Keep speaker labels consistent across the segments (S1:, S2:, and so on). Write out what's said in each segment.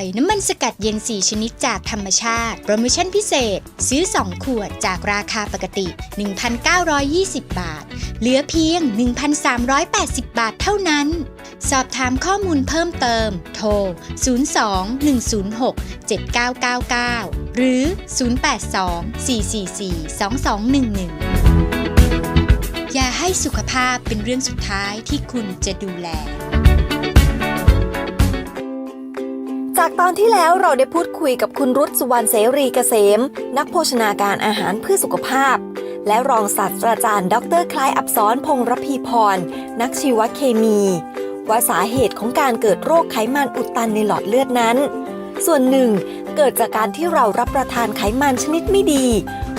S1: อยน้ำมันสกัดเย็น 4 ชนิดจากธรรมชาติ โปรโมชั่นพิเศษ ซื้อ 2 ขวดจากราคาปกติ 1,920 บาท เหลือเพียง 1,380 บาทเท่านั้น สอบถามข้อมูลเพิ่มเติม โทร 02-106-7999 หรือ 082-444-2211 อย่าให้สุขภาพเป็นเรื่องสุดท้ายที่คุณจะดูแล
S2: จากตอนที่แล้วเราได้พูดคุยกับคุณรุตสุวรรณเสรีเกษม นักโภชนาการอาหารเพื่อสุขภาพ และรองศาสตราจารย์ ดรคล้ายอับสรพงรพีพร นักชีวเคมี ว่าสาเหตุของการเกิดโรคไขมันอุดตันในหลอดเลือดนั้น ส่วนหนึ่ง เกิดจากการที่เรารับประทานไขมันชนิดไม่ดี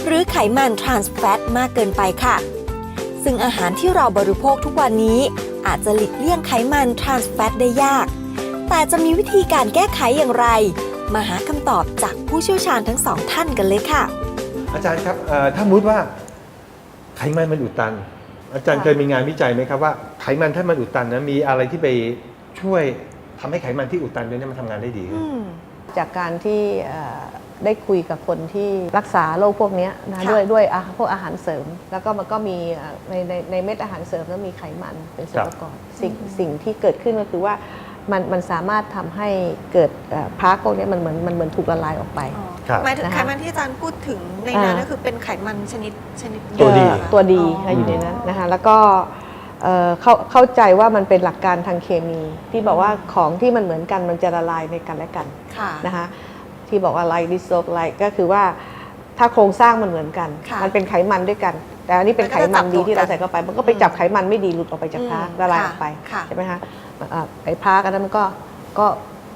S2: หรือไขมันทรานส์แฟตมากเกินไปค่ะ ซึ่งอาหารที่เราบริโภคทุกวันนี้ อาจจะหลีกเลี่ยงไขมันทรานส์แฟตได้ยาก แต่จะมีวิธีการแก้ไขอย่างไร มาหาคำตอบจากผู้เชี่ยวชาญทั้งสองท่านกันเลยค่ะ
S3: อาจารย์ครับเอ่อถ้ามุติว่าไขมันมันอุดตัน อาจารย์
S4: ค่ะ
S3: เคยมีงานวิจัยไหมครับว่าไขมันถ้ามันอุดตันนะมีอะไรที่ไปช่วยทำให้ไขมันที่อุดตันด้วยเนี่ยมันทำงานได้ดีขึ้น
S4: จากการที่เอ่อได้คุยกับคนที่รักษาโรคพวกเนี้ยนะ
S2: ค่ะ
S4: ด้วยด้วยอาพวกอาหารเสริม แล้วก็มันก็มีเอ่อในในในเม็ดอาหารเสริมแล้วมีไขมันเป็นส่วนประกอบสิ่งสิ่งที่เกิดขึ้นก็คือว่า มันมันสามารถทำให้เกิดเอ่อพาร์คพวกเนี้ยมันเหมือนมันเหมือนถูกละลายออกไป
S3: ครับ
S5: หมายถึง
S4: นะคะ
S5: ไขมันที่อาจารย์พูดถึงในนั้น
S4: อ่า
S5: ก็คือเป็นไขมันชนิดชนิด
S3: ตัวดี
S5: เยอะเหรอคะ
S4: ตัวดี
S5: อ๋อ
S4: ค่ะอยู่ในนั้นนะคะแล้วก็เอ่อเข้าเข้าใจว่ามันเป็นหลักการทางเคมี ที่บอกว่าของที่มันเหมือนกันมันจะละลายในกันและกัน
S5: ค่ะ
S4: นะคะที่บอกว่า like dissolve like ก็คือว่าถ้าโครงสร้างมันเหมือนกัน
S5: ค่ะ
S4: มันเป็นไขมันด้วยกัน แต่อันนี้เป็น
S5: มัน
S4: ไข
S5: ก็จะ
S4: มันดี
S5: จับตัว
S4: ที่เรา
S5: กัน
S4: ใส่เข้าไป มันก็ไปจับไขมันไม่ดีหลุดออกไปจาก
S5: อืม
S4: พาร์คละลายออกไป
S5: ค่ะ
S4: ใช่ไหมคะอ่า ไอ้พาร์คอันนั้นมันก็ก็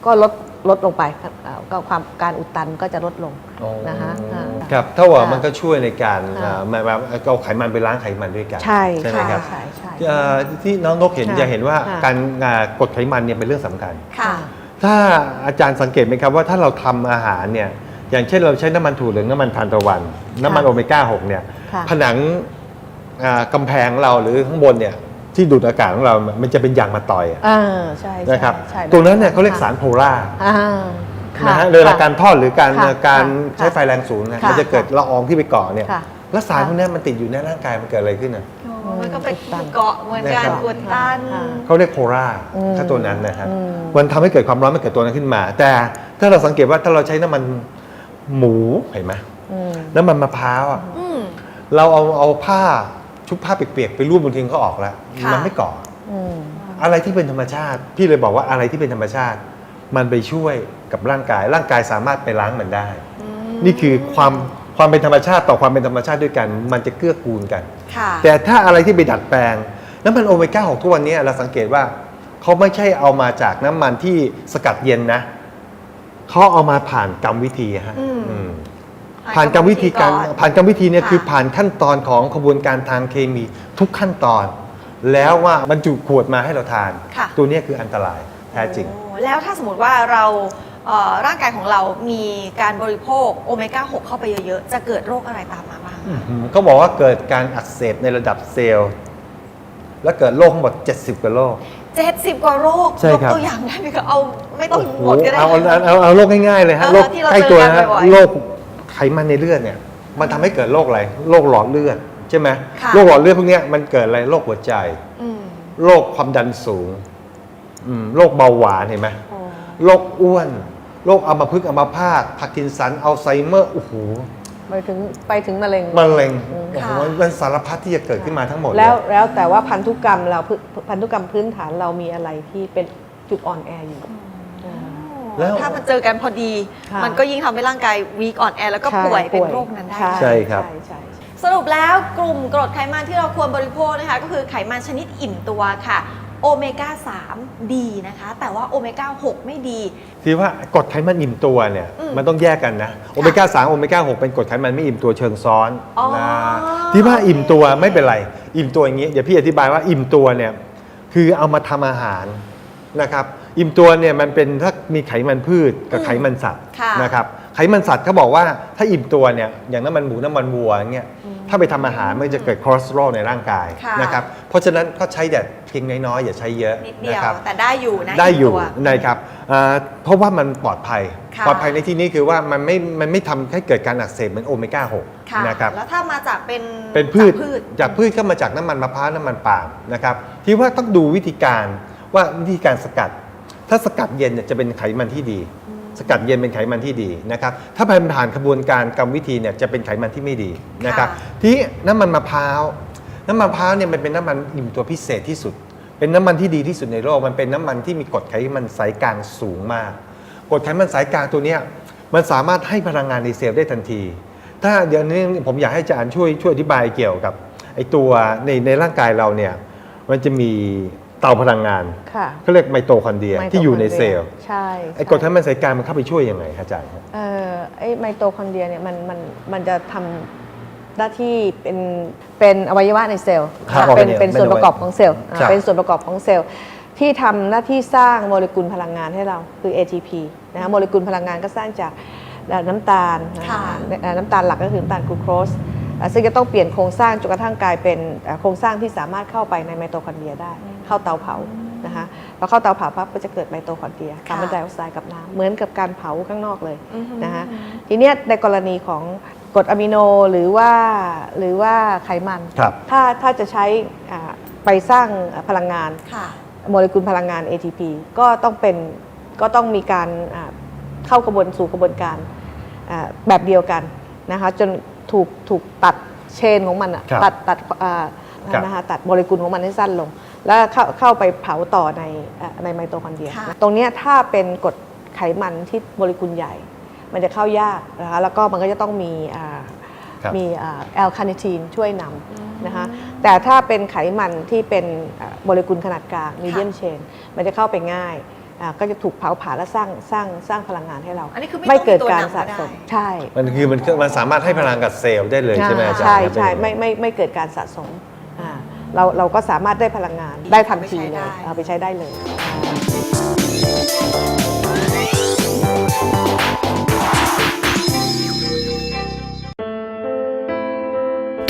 S4: ก็ลดลดลงไปอ่าก็ความการอุดตันก็จะลดลงนะคะอ่า
S3: ครับถ้าว่า
S4: ค่ะ
S3: มันก็ช่วยในการ
S4: ค่ะ
S3: อ่าแบบแบบเอาไขมันไปล้างไขมันด้วยกัน
S4: ใช่
S3: ไหมครับ
S4: ใช่ใช่
S3: เอ่อที่น้องนกเห็น
S4: ค่ะ
S3: จะเห็นว่า
S4: ค่ะ
S3: การอ่ากดไขมันเนี่ยเป็นเรื่องสำคัญ
S5: ค่ะ
S3: ถ้าอาจารย์สังเกตไหมครับว่าถ้าเราทำอาหารเนี่ยอย่างเช่นเราใช้น้ำมันถั่วเหลืองน้ำมันทานตะวัน น้ำมันโอเมก้า 6 เนี่ย
S4: ค่ะ
S3: ผนังอ่ากำแพงเราหรือข้างบนเนี่ย ที่ดูดอากาศของเรา มันจะเป็นยางมาตอยอะ
S4: อ่าใช่ใช่
S3: นะครับ
S4: ใช่
S3: ตรงนั้นเนี่ยเขาเรียกสารโพล่า
S4: อ่าค่
S3: นะฮะเวลาการทอดหรือการ
S4: ค่ะ
S3: การ
S4: ค่ะ
S3: ใช้ไฟแรงสูงนะ
S4: ค่ะ
S3: มันจะเกิดละอองที่ไปเกาะเนี่ย
S4: ค่ะ
S3: แล้วสารพวกเนี้ยมันติดอยู่ในร่างกายมันเกิดอะไรขึ้นอะ
S5: อ๋อมันก็เป็น
S4: อุดตัน
S5: เกาะเหมือนกัน
S3: นะครับ
S5: อุดตัน
S4: ค่ะ
S3: เขาเรียกโพล่า
S4: อืม
S3: ถ้าตัวนั้นนะฮะ
S4: อืม
S3: มันทำให้เกิดความร้อนมันเกิดตัวนั้นขึ้นมา แต่ถ้าเราสังเกตว่าถ้าเราใช้น้ำมันหมูเห็นไหม
S4: อืม
S3: น้ำมันมะพร้าวอะ
S5: อืม
S3: เราเอาเอาผ้า ชุบผ้าเปียกๆไปรูปบนทิ้งก็ออกแล้ว
S5: ค่ะ
S3: มันไม่เกาะ
S4: อืม
S3: อะไรที่เป็นธรรมชาติ พี่เลยบอกว่าอะไรที่เป็นธรรมชาติ มันไปช่วยกับร่างกาย ร่างกายสามารถไปล้างมันได้
S5: อืม
S3: นี่คือความความเป็นธรรมชาติต่อความเป็นธรรมชาติด้วยกัน มันจะเกื้อกูลกัน
S5: ค่ะ
S3: แต่ถ้าอะไรที่ไปดัดแปลง น้ำมันโอเมก้า6ทุกวันนี้เราสังเกตว่าเขาไม่ใช่เอามาจากน้ำมันที่สกัดเย็นนะเขาเอามาผ่านกรรมวิธีฮะ
S5: อืม
S3: อืม ผ่านกรรมวิธีการ
S5: ก่อน
S3: ผ่านกรรมวิธีเนี่ย
S5: ค่ะ
S3: คือผ่านขั้นตอนของขบวนการทางเคมีทุกขั้นตอน แล้วว่าบรรจุขวดมาให้เราทาน
S5: ค่ะ
S3: ตัวเนี้ยคืออันตรายแท้จริง
S5: โอ้แล้วถ้าสมมติว่าเราเอ่อร่างกายของเรามีการบริโภคโอเมก้า 6 เข้าไปเยอะ ๆ จะเกิดโรคอะไรตามมาบ้าง
S3: เขาบอกว่าเกิดการอักเสบในระดับเซลล์ และเกิดโรคทั้งหมด 70 กว่าโรค
S5: 70 กว่าโรค
S3: ใช่
S5: ยก
S3: ครับ
S5: ตัวอย่างได้ไหมคะเอาไม่ต้อง
S3: โอ้โห
S5: หมดก็ได้
S3: เอาเอาเอาเอาโรคง่ายๆเลยฮะ
S5: เออ
S3: โรค
S5: ที่เรา
S3: ใกล้ตัวนะ
S5: เจอกั
S3: ฮะ
S5: นบ่อยๆ
S3: โรค ไขมันในเลือดเนี่ยมันทำให้เกิดโรคอะไรโรคหลอดเลือดใช่ไหม
S5: ค่ะ
S3: โรคหลอดเลือดพวกเนี้ยมันเกิดอะไรโรคหัวใจ
S5: อืม
S3: โรคความดันสูงอืมโรคเบาหวานเห็นไหม
S4: โอ้
S3: โรคอ้วนโรคอัมพฤกษ์อัมพาตพาร์กินสันอัลไซเมอร์โอ้โห
S4: ไปถึงไปถึงมะเร็ง
S3: มะเร็ง
S4: อืม
S3: โอ้โห
S5: ค่ะ
S3: มันสารพัดที่จะเกิดขึ้นมาทั้งหมดเย
S4: แล้วแล้วแต่ว่าพันธุกรรมเราพื้นพันธุกรรมพื้นฐานเรามีอะไรที่เป็นจุดอ่อนแออยู่อ่า
S3: แล้ว
S5: ถ้ามันเจอกันพอดี
S4: ค่ะ
S5: มันก็ยิ่งทำให้ร่างกายวีกอ่อนแอแล้วก็
S4: ใช่
S5: ป่วยเป็นโรคนั้นได้
S3: ใช่ครับ
S4: ใช่ใช่
S5: สรุปแล้วกลุ่มกรดไขมันที่เราควรบริโภคนะคะ ก็คือไขมันชนิดอิ่มตัวค่ะ โอเมก้า 3 ดีนะคะ แต่ว่าโอเมก้า 6 ไม่ดี
S3: ที่ว่ากรดไขมันอิ่มตัวเนี่ย
S5: อืม
S3: มันต้องแยกกันนะโอเมก้า3โอเมก้า6เป็นกรดไขมันไม่อิ่มตัวเชิงซ้อน
S5: อ๋อ
S3: นะที่ว่าอิ่มตัวไม่เป็นไร อิ่มตัวอย่างนี้เดี๋ยวพี่อธิบายว่าอิ่มตัวเนี่ยคือเอามาทำอาหารนะครับ อิ่มตัวเนี่ยมันเป็นถ้ามีไขมันพืชกับไขมันสัตว์
S5: ค่ะ
S3: นะครับไขมันสัตว์เขาบอกว่าถ้าอิ่มตัวเนี่ยอย่างน้ำมันหมูน้ำมันวัวอย่างเงี้ยถ้าไปทำอาหารมันจะเกิดคอเลสเตอรอลในร่างกาย
S5: ค่ะ
S3: นะครับเพราะฉะนั้นก็ใช้แต่เพียงน้อยๆอย่าใช้เยอะ
S5: นิดเดียว
S3: นะครับ
S5: แต่ได้อยู่นะ
S3: ได้อยู่
S5: มตัว
S3: นะครับอ่าเพราะว่ามันปลอดภัย
S5: ค่ะ
S3: ปลอดภัยในที่นี้คือว่ามันไม่มันไม่ทำให้เกิดการอักเสบเหมือนโอเมก้า
S5: ค่ะ
S3: 6นะครับ
S5: แล้วถ้ามาจากเป็น
S3: เป็นพืช
S5: จากพืช
S3: จากพืชก็มาจากน้ำมันมะพร้าวน้ำมันปาล์มนะครับที่ว่าต้องดูวิธีการว่าวิธีการสกัด ถ้าสกัดเย็นเนี่ยจะเป็นไขมันที่ดี สกัดเย็นเป็นไขมันที่ดีนะครับ ถ้าผ่านผ่านกระบวนการกรรมวิธีเนี่ยจะเป็นไขมันที่ไม่ดีนะครับ
S5: ค่ะ
S3: ที่น้ำมันมะพร้าว น้ำมันมะพร้าวเนี่ยมันเป็นน้ำมันอิ่มตัวพิเศษที่สุด เป็นน้ำมันที่ดีที่สุดในโลก มันเป็นน้ำมันที่มีกรดไขมันสายกลางสูงมาก กรดไขมันสายกลางตัวเนี้ยมันสามารถให้พลังงานในเซลล์ได้ทันที ถ้าเดี๋ยวนี้ผมอยากให้อาจารย์ช่วยช่วยอธิบายเกี่ยวกับไอ้ตัวในในร่างกายเราเนี่ยมันจะมี เตาพลังงาน
S4: ค่ะ
S3: เขาเรียกไมโตคอนเดรีย ที่อยู่ในเซลล์
S4: ใช่
S3: ไอ้กรดไขมันสายกลางมันเข้าไปช่วยยังไงครับอาจารย์ครับ
S4: เอ่อไอ้ไมโตคอนเดรียเนี่ยมันมันมันจะทำหน้าที่เป็นเป็นอวัยวะในเซลล์
S3: ครับ
S4: เป็น
S3: อวัยวะ
S4: เป็นส่วนประกอบของเซลล์อ่า
S3: ครับ
S4: เป็นส่วนประกอบของเซลล์ ที่ทำหน้าที่สร้างโมเลกุลพลังงานให้เราคือ ATP นะคะโมเลกุลพลังงานก็สร้างจากน้ำตาลนะคะ
S5: ค่ะ
S4: เอ่อน้ำตาลหลักก็คือน้ำตาลกลูโคสอ่าซึ่งจะต้องเปลี่ยนโครงสร้างจนกระทั่งกลายเป็นอ่าโครงสร้างที่สามารถเข้าไปในไมโตคอนเดรียได้ เข้าเตาเผานะคะพอเข้าเตาเผาปั๊บก็จะเกิดไมโตคอนเดรียคาร์บอนไดออกไซด์กับน้ำเหมือนกับการเผาข้างนอกเลย
S5: อือฮึ
S4: นะคะทีเนี้ยในกรณีของกรดอะมิโนหรือว่าหรือว่าไขมัน
S3: ครับ
S4: ถ้าถ้าจะใช้อ่าไปสร้างอ่าพลังงาน
S5: ค่ะ
S4: โมเลกุลพลังงาน ATP ก็ต้องเป็นก็ต้องมีการอ่าเข้ากระบวนสู่กระบวนการอ่าแบบเดียวกันนะคะจนถูกถูกตัดเชนของมันอะ
S3: ครับ
S4: ตัดตัดอ่า
S3: ครับ
S4: นะคะตัดโมเลกุลของมันให้สั้นลง แล้วเข้าเข้าไปเผาต่อในอ่าในไมโตคอนเดรีย
S5: ค่ะ
S4: ตรงเนี้ยถ้าเป็นกรดไขมันที่โมเลกุลใหญ่ มันจะเข้ายากนะคะแล้วก็มันก็จะต้องมีอ่า
S3: ครับ
S4: มีแอลคาเนทีนช่วยนำนะคะแต่ถ้าเป็นไขมันที่เป็นอ่าโมเลกุลขนาดกลางมีเดียมเชนมันจะเข้าไปง่ายอ่าก็จะถูกเผาผลาญและสร้างสร้างสร้างพลังงานให้เรา
S5: อันนี้คือไม่
S4: ไม่
S5: ต้องมี
S4: เกิด
S5: ตัว
S4: การ
S5: นำก็
S4: สะ
S5: ได้
S4: สมใช่
S3: มันคือมันมันสามารถให้พลังกับเซลล์ได้เลยใช่ไหมอาจารย์
S4: ใช่
S3: ครับ
S4: ใช่
S3: เป็น
S4: ไม่ไม่ไม่ไม่เกิดการสะสมอ่า เราเราก็สามารถได้พลังงานได้ทันทีเลยเอาไปใช้ได้เลย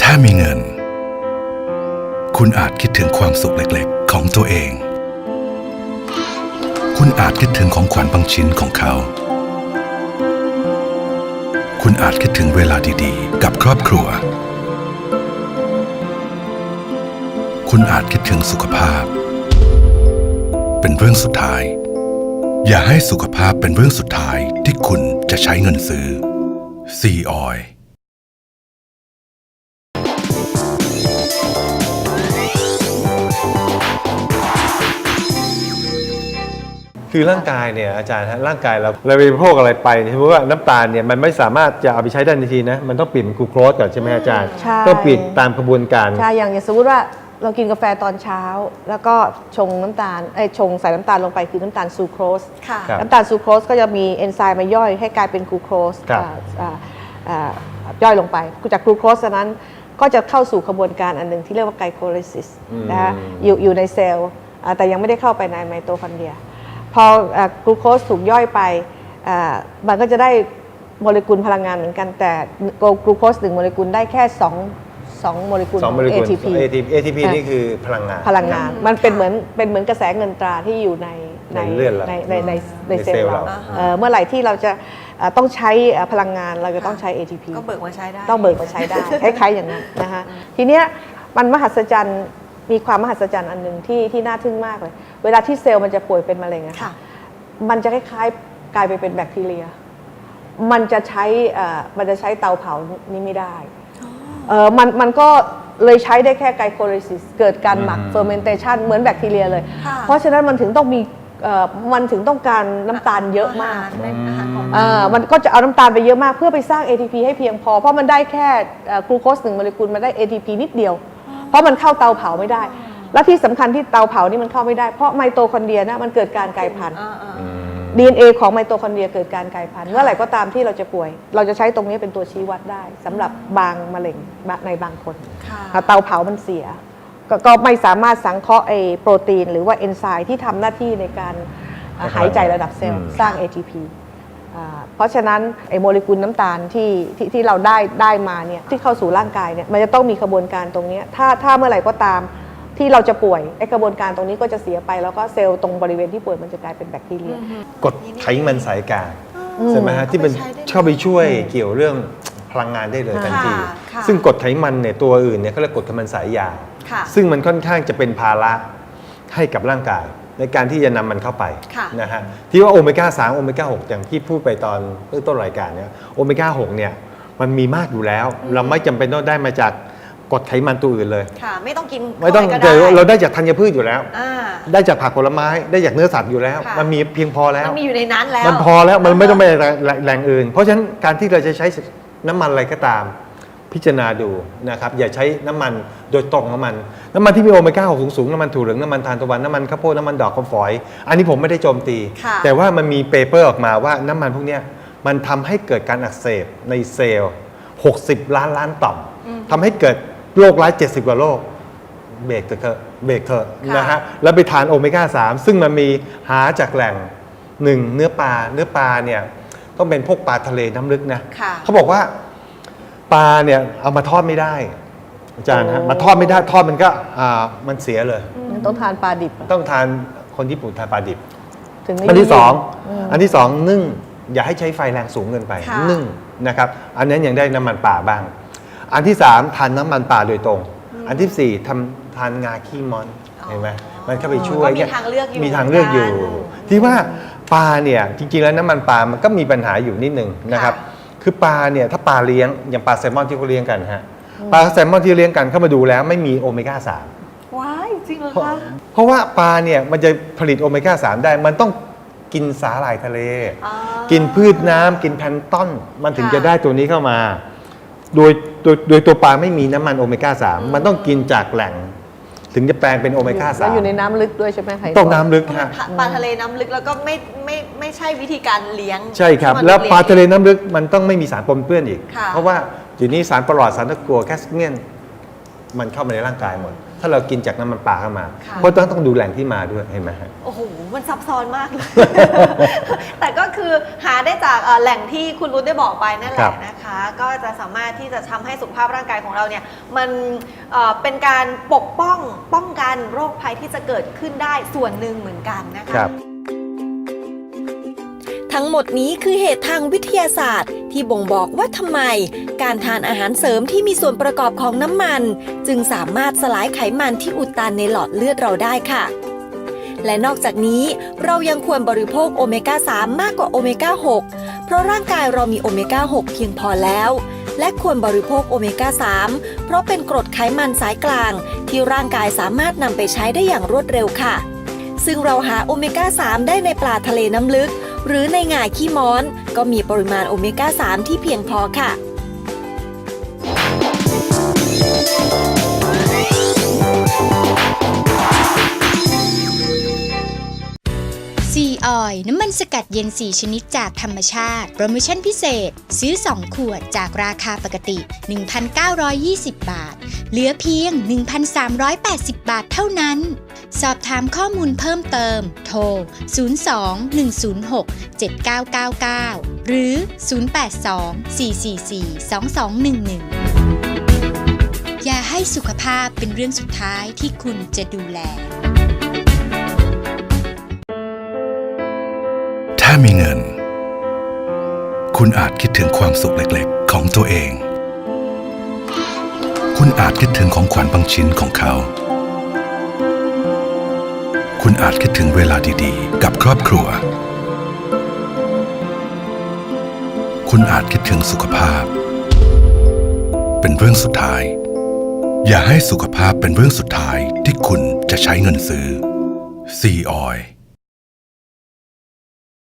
S6: ถ้ามีเงิน คุณอาจคิดถึงความสุขเล็กๆ ของตัวเอง คุณอาจคิดถึงของขวัญบางชิ้นของเขา คุณอาจคิดถึงเวลาดีๆ กับครอบครัว คุณอาจคิดถึงสุขภาพ เป็นเรื่องสุดท้าย อย่าให้สุขภาพเป็นเรื่องสุดท้ายที่คุณจะใช้เงินซื้อซีออย
S3: คือร่างกายเนี่ยอาจารย์ฮะร่างกายเราเราบริโภคอะไรไปสมมติว่าน้ำตาลเนี่ยมันไม่สามารถจะเอาไปใช้ได้ทันทีนะ มันต้องเปลี่ยนเป็นกลูโคสก่อนใช่ไหมอาจารย์
S4: ใช่
S3: ต้องเปลี่ยนตามกระบวนการ
S4: ใช่ อย่างอย่างสมมติว่า เรากินกาแฟตอนเช้า แล้วก็ชงน้ำตาลเอ้ยชงใส่น้ำตาลลงไปคือน้ำตาลซูโครส
S5: ค่ะ
S3: ครับ
S4: น้ำตาลซูโครสก็จะมีเอนไซม์มาย่อยให้กลายเป็นกลูโคส
S3: ครับ
S4: อ่าอ่าอ่าย่อยลงไปจากกลูโคสนั้นก็จะเข้าสู่กระบวนการอันหนึ่งที่เรียกว่าไกลโคลิซิสนะคะอยู่อยู่ในเซลล์อ่าแต่ยังไม่ได้เข้าไปในไมโตคอนเดรีย พออ่ากลูโคสถูกย่อยไปอ่ามันก็จะได้โมเลกุลพลังงานเหมือนกัน แต่กลูโคสหนึ่งโมเลกุลได้แค่ 2 2โมเลกุล
S3: สอง
S4: ข
S3: โม
S4: อง
S3: เลกุล
S4: ATP
S3: ATP ATP
S4: อะ
S3: นี่คือพลังงาน
S4: พลังงาน มันเป็นเหมือนเป็นเหมือนกระแสเงินตราที่อยู่ใน
S3: ในเลือดเรา
S4: ในในในใน
S3: ใน
S4: เซล
S3: เซลล์
S4: ล์เรา
S3: เรา
S4: เอ่อเมื่อไหร่ที่เราจะเอ่อต้องใช้เอ่อพลังงานเราจะต้องใช้ ATP
S5: ก็เบิกมาใช้ได้
S4: ต้องเบิกมาใช้ได้ คล้ายๆอย่างนั้นนะคะทีเนี้ยมันมหัศจรรย์มีความมหัศจรรย์อันหนึ่งที่ที่น่าทึ่งมากเลย เวลาที่เซลล์มันจะป่วยเป็นมะเร็งอะ
S5: ค่ะ
S4: มันจะคล้ายๆกลายไปเป็นแบคทีเรีย มันจะใช้เอ่อมันจะใช้เตาเผานี้ไม่ได้ เออมันมันก็เลยใช้ได้แค่ไกลโคลิซิสเกิดการหมักเฟอร์เมนเตชันเหมือนแบคทีเรียเลย
S5: ค่ะ
S4: เพราะฉะนั้นมันถึงต้องมีเอ่อมันถึงต้องการน้ำตาลเยอะมาก
S5: อาหารเป็นอาหารของ
S4: เอ่อมันก็จะเอาน้ำตาลไปเยอะมากเพื่อไปสร้าง ATP ให้เพียงพอ เพราะมันได้แค่เอ่อกลูโคสหนึ่งโมเลกุลมันได้ ATP นิดเดียว เพราะมันเข้าเตาเผาไม่ได้ และที่สำคัญที่เตาเผานี่มันเข้าไม่ได้เพราะไมโตคอนเดรียนะมันเกิดการกลายพันธุ์
S5: อ่าอ่า
S4: DNA ของไมโตคอนเดรียเกิดการกลายพันธุ์เมื่อไหร่ก็ตามที่เราจะป่วย เราจะใช้ตรงนี้เป็นตัวชี้วัดได้สำหรับบางมะเร็งในบางคน
S5: ค่ะ
S4: เตาเผามันเสียกก็ไม่สามารถสังเคราะห์ไอ้โปรตีน หรือว่าเอนไซม์ที่ทำหน้าที่ในการอ่าหายใจระดับเซลล์
S3: อืม
S4: สร้าง ATP อ่าเพราะฉะนั้นไอ้โมเลกุลน้ำตาลที่ที่ที่เราได้ได้มาเนี่ยที่เข้าสู่ร่างกายเนี่ยมันจะต้องมีกระบวนการตรงเนี้ยถ้าถ้าเมื่อไหร่ก็ตาม ที่เราจะป่วยไอกระบวนการตรงนี้ก็จะเสียไป แล้วก็เซลล์ตรงบริเวณที่ป่วยมันจะกลายเป็นแบคทีเรีย
S3: กรดไขมันสายกลาง
S4: อืม
S3: ใช่ไหมฮะที่มัน
S5: เอาไปใช้ได้
S3: เข้าไปช่วยเกี่ยวเรื่องพลังงานได้เลยทันที
S5: ค่ะค่ะ
S3: ซึ่งกรดไขมันเนี่ยตัวอื่นเนี่ยเขาเรียกกรดไขมันสายยาว
S5: ค่ะ
S3: ซึ่งมันค่อนข้างจะเป็นภาระให้กับร่างกาย ในการที่จะนำมันเข้าไป
S5: ค่ะ
S3: นะฮะที่ว่าโอเมก้า3โอเมก้า6อย่างที่พูดไปตอนเริ่มต้นรายการเนี่ยโอเมก้า6เนี่ยมันมีมากอยู่แล้ว เราไม่จำเป็นต้องได้มาจาก กรดไขมันตัวอื่นเลย
S5: ค่ะ ไม่ต้องกิน
S3: ไม่ต้อง
S5: เข้าป
S3: แต่
S5: ก็ได้
S3: เราได้จากธัญพืชอยู่แล้ว
S5: อ่า
S3: ได้จากผักผลไม้ ได้จากเนื้อสัตว์อยู่แล้ว
S5: ค่ะ
S3: มันมีเพียงพอแล้ว
S5: มันมีอยู่ในนั้นแล้ว
S3: มันพอแล้วมันไม่ต้องไปแหล่งแหล่งอื่น เพราะฉะนั้นการที่เราจะใช้น้ำมันอะไรก็ตาม พิจารณาดูนะครับอย่าใช้น้ำมันโดยตรงของมัน น้ำมันที่มีโอเมก้า6สูงๆน้ำมันถั่วเหลืองน้ำมันทานตะวันน้ำมันข้าวโพดน้ำมันดอกคำฝอย อันนี้ผมไม่ได้โจมตี
S5: ค่ะ
S3: แต่ว่ามันมีเปเปอร์ออกมาว่าน้ำมันพวกเนี้ยมันทำให้เกิดการอักเสบในเซลล์ 60 ล้านล้านต่อมทำให้เกิด โรคร้าย 70 กว่าโรคเบรกเถอะเบรกเถอะ
S5: ค่ะ
S3: นะฮะแล้วไปทานโอเมก้า 3 ซึ่งมันมีหาจากแหล่งหนึ่งเนื้อปลาเนื้อปลาเนี่ยต้องเป็นพวกปลาทะเลน้ำลึกนะ
S5: ค่ะ
S3: เขาบอกว่าปลาเนี่ยเอามาทอดไม่ได้ อาจารย์ฮะ
S4: โอ้
S3: มาทอดไม่ได้ทอดมันก็อ่ามันเสียเลย
S4: ต้องทานปลาดิบอะ
S3: ต้องทานคนญี่ปุ่นทานปลาดิบ
S4: ถึงได้
S3: อันที่สอง
S4: ม
S3: อันที่สองนึ่งอย่าให้ใช้ไฟแรงสูงเกินไป
S5: ค่ะ
S3: นึ่งนะครับ อันนั้นยังได้น้ำมันป่าบ้าง อันที่สามทานน้ำมันป่าโดยตรง อันที่สี่ทำทานงาขี้มอนเห็นไหมมันเข้าไปช่วย
S5: ก็มีทางเลือกอยู่
S3: มีทางเลือกอยู่
S5: เหมือนกัน
S3: ที่ว่าปลาเนี่ยจริงๆแล้วน้ำมันปลามันก็มีปัญหาอยู่นิดนึงนะครับ
S5: ค่ะ
S3: คือปลาเนี่ยถ้าปลาเลี้ยงอย่างปลาแซลมอนที่เขาเลี้ยงกันฮะปลาแซลมอนที่เลี้ยงกันเข้ามาดูแล้วไม่มีโอเมก้าสาม
S5: ว้ายจริงเหรอ
S3: เพราะ
S5: คะ
S3: เพราะว่าปลาเนี่ยมันจะผลิตโอเมก้า3ได้มันต้องกินสาหร่ายทะเล
S5: อ๋อ
S3: กินพืชน้ำกินแพลนต้อนมันถึง
S5: ค่ะ
S3: จะได้ตัวนี้เข้ามา โดย โดยโดยตัวปลาไม่มีน้ำมันโอเมก้า3มันต้องกินจากแหล่ง ถึงจะแปลงเป็นโอเมก้า
S4: แล้วอยู่ใน
S3: 3
S4: น้ำลึกด้วยใช่ไหมไข่
S3: ต้องน้ำลึกฮะ
S5: ปลาทะเลน้ำลึกแล้วก็ไม่ไม่ไม่ใช่วิธีการเลี้ยง
S3: ใช่ครับ
S5: ที่มัน
S3: แล้วปลาทะเล
S5: ลี้ยง
S3: น้ำลึกมันต้องไม่มีสารปนเปื้อนอีก
S5: ค่ะ
S3: เพราะว่าอยู่นี้สารประหลอดสารตะกั่วแคสเมียน มันเข้ามาในร่างกายหมด ถ้าเรากินจากน้ำมันปลาเข้ามาเพราะต้องต้องดูแหล่งที่มาด้วยเห็นไหมฮะ
S5: โอ้โห มันซับซ้อนมากเลย แต่ก็คือหาได้จากเอ่อแหล่งที่คุณรุ้ได้บอกไปนั่นแห
S3: ครั
S5: ละ
S3: บ
S5: นะคะ ก็จะสามารถที่จะทำให้สุขภาพร่างกายของเราเนี่ย มันเอ่อเป็นการปกป้องป้องกันโรคภัยที่จะเกิดขึ้นได้ส่วนหนึ่งเหมือนกันนะคะ
S3: ครับ
S2: ทั้งหมดนี้คือเหตุทางวิทยาศาสตร์ ที่บ่งบอกว่าทำไม การทานอาหารเสริมที่มีส่วนประกอบของน้ำมัน จึงสามารถสลายไขมันที่อุดตันในหลอดเลือดเราได้ค่ะ และนอกจากนี้เรายังควรบริโภคโอเมก้า 3 มากกว่าโอเมก้า 6 เพราะร่างกายเรามีโอเมก้า 6 เพียงพอแล้ว และควรบริโภคโอเมก้า 3 เพราะเป็นกรดไขมันสายกลาง ที่ร่างกายสามารถนำไปใช้ได้อย่างรวดเร็วค่ะ ซึ่งเราหาโอเมก้า 3 ได้ในปลาทะเลน้ำลึก หรือในง่ายขี้ม้อน ก็มีปริมาณโอเมก้า 3 ที่เพียงพอค่ะ
S1: ซีออยน้ำมันสกัดเย็น 4 ชนิดจากธรรมชาติ โปรโมชั่นพิเศษ ซื้อ 2 ขวดจากราคาปกติ 1,920 บาท เหลือเพียง 1,380 บาทเท่านั้น สอบถามข้อมูลเพิ่มเติม โทร 02 106 7999 หรือ 082 444 2211 อย่าให้สุขภาพเป็นเรื่องสุดท้ายที่คุณจะดูแล
S6: ถ้ามีเงิน คุณอาจคิดถึงความสุขเล็กๆ ของตัวเอง คุณอาจคิดถึงของขวัญบางชิ้นของเขา คุณอาจคิดถึงเวลาดีๆ กับครอบครัว คุณอาจคิดถึงสุขภาพ เป็นเรื่องสุดท้าย อย่าให้สุขภาพเป็นเรื่องสุดท้ายที่คุณจะใช้เงินซื้อ C ออย